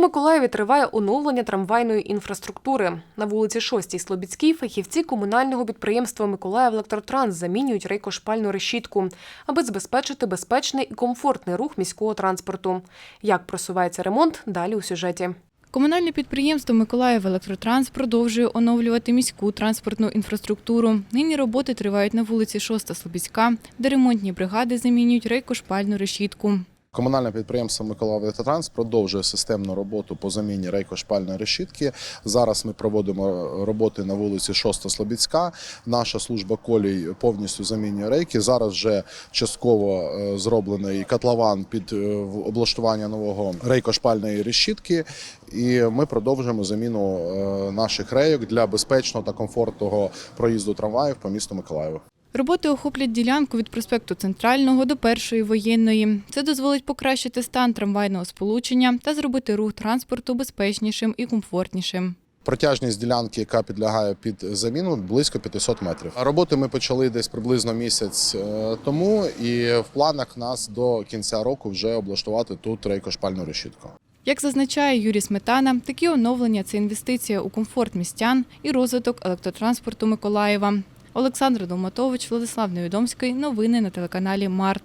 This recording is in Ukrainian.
Миколаєві триває оновлення трамвайної інфраструктури. На вулиці 6 Слобідській фахівці комунального підприємства Миколаїв Електротранс замінюють рейкошпальну решітку, аби забезпечити безпечний і комфортний рух міського транспорту. Як просувається ремонт, далі у сюжеті. Комунальне підприємство Миколаїв Електротранс продовжує оновлювати міську транспортну інфраструктуру. Нині роботи тривають на вулиці 6 Слобідська, де ремонтні бригади замінюють рейкошпальну решітку. Комунальне підприємство Миколаїв Електротранс продовжує системну роботу по заміні рейкошпальної решітки. Зараз ми проводимо роботи на вулиці 6 Слобідська. Наша служба колій повністю замінює рейки. Зараз вже частково е, зроблений котлован під е, облаштування нового рейкошпальної решітки. І ми продовжуємо заміну е, наших рейок для безпечного та комфортного проїзду трамваїв по місту Миколаєву. Роботи охоплять ділянку від проспекту Центрального до першої воєнної. Це дозволить покращити стан трамвайного сполучення та зробити рух транспорту безпечнішим і комфортнішим. Протяжність ділянки, яка підлягає під заміну, близько 500 метрів. Роботи ми почали десь приблизно місяць е, тому, і в планах нас до кінця року вже облаштувати тут рейкошпальну решітку. Як зазначає Юрій Сметана, такі оновлення це інвестиція у комфорт містян і розвиток електротранспорту Миколаєва. Олександр Долматович, Владислав Невідомський. Новини на телеканалі Март.